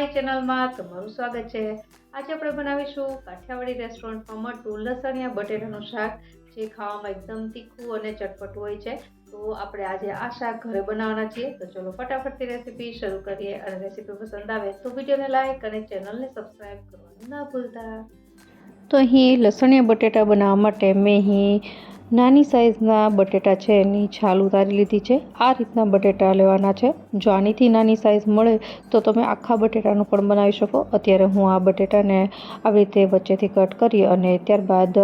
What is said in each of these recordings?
મારી ચેનલમાં તમારું સ્વાગત છે. આજે આપણે બનાવીશું કાઠિયાવાડી રેસ્ટોરન્ટમાં મળતું લસણિયા બટેટાનું શાક, જે ખાવામાં એકદમ તીખું અને ચટપટું હોય છે. તો આપણે આજે આ શાક ઘરે બનાવવાના છીએ. તો ચલો ફટાફટથી રેસીપી શરૂ કરીએ અને રેસીપી પસંદ આવે તો વિડીયોને લાઈક અને ચેનલને સબસ્ક્રાઈબ કરવાનું ના ભૂલતા. તો અહીં લસણિયા બટેટા બનાવવા માટે મેં અહીં નાની સાઇઝના બટેટા છે, એની છાલ ઉતારી લીધી છે. આ રીતના બટેટા લેવાના છે. જો આનીથી નાની સાઇઝ મળે, તો તમે આખા બટેટાનું પણ બનાવી શકો. અત્યારે હું આ બટેટાને આવી રીતે વચ્ચેથી કટ કરી અને ત્યારબાદ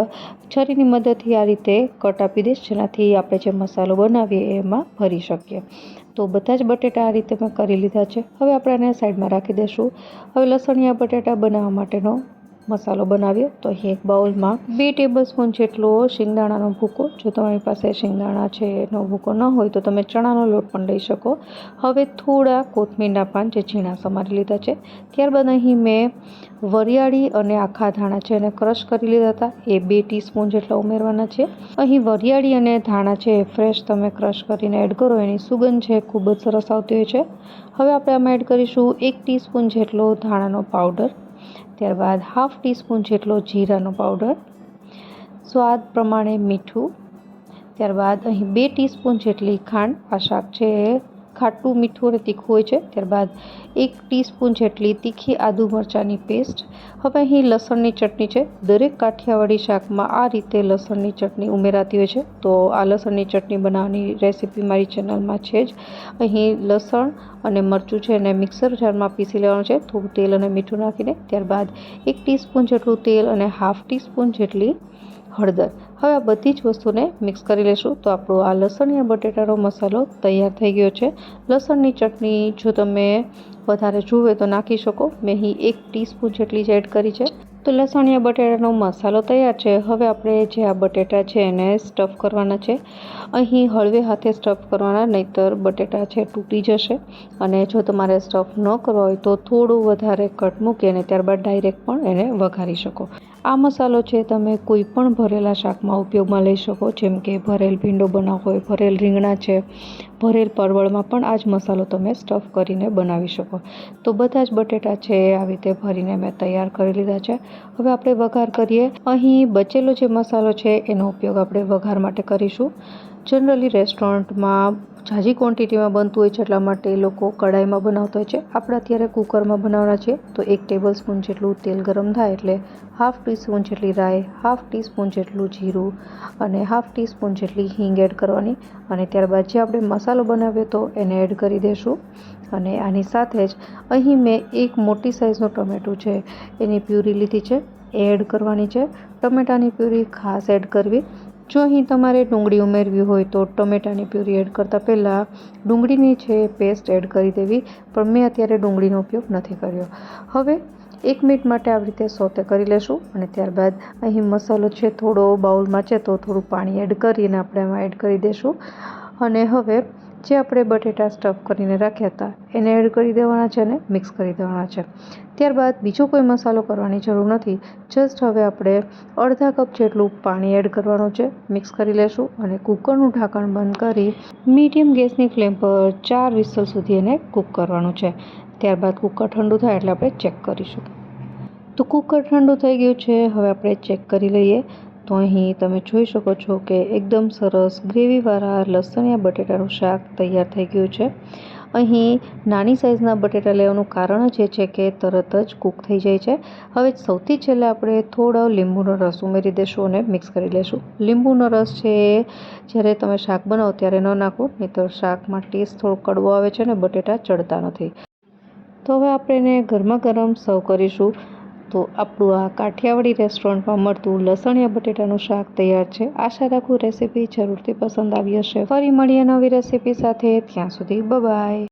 છરીની મદદથી આ રીતે કટ આપી દઈશ, જેનાથી આપણે જે મસાલો બનાવીએ એમાં ભરી શકીએ. તો બધા જ બટેટા આ રીતે મેં કરી લીધા છે. હવે આપણે આને સાઈડમાં રાખી દઈશું. હવે લસણિયા બટેટા બનાવવા માટેનો મસાલો બનાવ્યો. તો અહીં એક બાઉલમાં બે ટેબલ સ્પૂન જેટલો શિંગદાણાનો ભૂકો. જો તમારી પાસે શિંગદાણા છે, એનો ભૂકો ન હોય તો તમે ચણાનો લોટ પણ લઈ શકો. હવે થોડા કોથમીરના પાન જે ઝીણા સમારી લીધા છે. ત્યારબાદ અહીં મેં વરિયાળી અને આખા ધાણા છે એને ક્રશ કરી લીધા હતા. એ બે ટીસ્પૂન જેટલા ઉમેરવાના છે. અહીં વરિયાળી અને ધાણા છે એ ફ્રેશ તમે ક્રશ કરીને એડ કરો. એની સુગંધ છે ખૂબ જ સરસ આવતી હોય છે. હવે આપણે આમાં એડ કરીશું એક ટીસ્પૂન જેટલો ધાણાનો પાવડર. ત્યારબાદ હાફ ટીસ્પૂન જેટલો જીરાનો પાવડર, સ્વાદ પ્રમાણે મીઠું, ત્યારબાદ અહીં બે ટીસ્પૂન જેટલી ખાંડ, આ શાક છે ખાટું મીઠું અને તીખું હોય છે. ત્યારબાદ એક ટીસ્પૂન જેટલી તીખી આદુ મરચાંની પેસ્ટ. હવે અહીં લસણની ચટણી છે. દરેક કાઠિયાવાડી શાકમાં આ રીતે લસણની ચટણી ઉમેરાતી હોય છે. તો આ લસણની ચટણી બનાવવાની રેસીપી મારી ચેનલમાં છે જ. અહીં લસણ અને મરચું છે એને મિક્સર જારમાં પીસી લેવાનું છે. થોડું તેલ અને મીઠું નાખીને. ત્યારબાદ એક ટીસ્પૂન જેટલું તેલ અને હાફ ટીસ્પૂન જેટલી હળદર. હવે આ બધી જ વસ્તુને મિક્સ કરી લેશું. તો આપણો આ લસણિયા બટેટાનો મસાલો તૈયાર થઈ ગયો છે. લસણની ચટણી જો તમે વધારે જુએ તો નાખી શકો. મેં અહીં એક ટીસ્પૂન જેટલી જ એડ કરી છે. તો લસણિયા બટેટાનો મસાલો તૈયાર છે. હવે આપણે જે આ બટેટા છે એને સ્ટફ કરવાના છે. અહીં હળવે હાથે સ્ટફ કરવાના, નહીંતર બટેટા છે તૂટી જશે. અને જો તમારે સ્ટફ ન કરવો હોય તો થોડું વધારે કટ મૂકી અને ત્યારબાદ ડાયરેક્ટ પણ એને વઘારી શકો. આ મસાલો છે તમે કોઈ પણ ભરેલા શાકમાં ઉપયોગમાં લઈ શકો. જેમ કે ભરેલ ભીંડો બનાવવો હોય, ભરેલ રીંગણા છે ભરેલ પરવળમાં પણ આ જ મસાલો તમે સ્ટફ કરીને બનાવી શકો. તો બધા જ બટેટા છે, આવી રીતે ભરીને મેં તૈયાર કરી લીધા છે. હવે આપણે વઘાર કરીએ. અહીં બચેલો જે મસાલો છે, એનો ઉપયોગ આપણે વઘાર માટે કરીશું. જનરલી રેસ્ટોરન્ટમાં ઝાઝી ક્વોન્ટિટીમાં બનતું હોય છે એટલા માટે એ લોકો કઢાઈમાં બનાવતા હોય છે. આપણે અત્યારે કુકરમાં બનાવવાના છે, તો એક ટેબલ સ્પૂન જેટલું તેલ ગરમ થાય એટલે હાફ ટીસ્પૂન જેટલી રાઈ હાફ ટીસ્પૂન જેટલું જીરું અને હાફ ટીસ્પૂન જેટલી હિંગ એડ કરવાની. અને ત્યારબાદ જે આપણે મસાલો બનાવ્યો તો એને એડ કરી દઈશું અને આની સાથે જ અહીં મેં એક મોટી સાઇઝનું ટમેટું છે, એની પ્યુરી લીધી છે, એ એડ કરવાની છે. ટમેટાની પ્યુરી ખાસ એડ કરવી. જો અહીં તમારે ડુંગળી ઉમેરવી હોય તો ટમેટાની પ્યુરી એડ કરતાં પહેલાં ડુંગળીની છે પેસ્ટ એડ કરી દેવી, પણ મેં અત્યારે ડુંગળીનો ઉપયોગ નથી કર્યો. હવે એક મિનિટ માટે આવી રીતે સોતે કરી લેશું અને ત્યારબાદ અહીં મસાલો છે થોડો બાઉલમાં છે તો થોડું પાણી એડ કરીને આપણે એમાં એડ કરી દઈશું અને હવે જે આપણે બટેટા સ્ટફ કરીને રાખ્યા હતા, એને એડ કરી દેવાના છે અને મિક્સ કરી દેવાના છે. ત્યારબાદ બીજો કોઈ મસાલો કરવાની જરૂર નથી જસ્ટ હવે આપણે અડધા કપ જેટલું પાણી એડ કરવાનું છે મિક્સ કરી લેશું અને કુકરનું ઢાંકણ બંધ કરી મીડિયમ ગેસની ફ્લેમ પર ચાર વિસલ સુધી એને કૂક કરવાનું છે. ત્યારબાદ કુકર ઠંડુ થાય એટલે આપણે ચેક કરીશું. તો કુકર ઠંડુ થઈ ગયું છે, હવે આપણે ચેક કરી લઈએ. તો અહીં તમે જોઈ શકો છો કે એકદમ સરસ ગ્રેવીવાળા લસણિયા બટેટાનું શાક તૈયાર થઈ ગયું છે. અહીં નાની સાઇઝના બટેટા લેવાનું કારણ જ એ છે કે તરત જ કૂક થઈ જાય છે. હવે સૌથી છેલ્લે આપણે થોડો લીંબુનો રસ ઉમેરી દઈશું અને મિક્સ કરી લઈશું લીંબુનો રસ છે જ્યારે તમે શાક બનાવો ત્યારે ન નાખો નહીં તો શાકમાં ટેસ્ટ થોડો કડવો આવે છે અને બટેટા ચડતા નથી. તો હવે આપણે એને ગરમા ગરમ સર્વ કરીશું. તો આપણું આ કાઠિયાવાડી રેસ્ટોરન્ટમાં મળતું લસણિયા બટેટાનું શાક તૈયાર છે. આશા રાખું રેસીપી જરૂરથી પસંદ આવી હશે. ફરી મળીએ નવી રેસીપી સાથે. ત્યાં સુધી બાય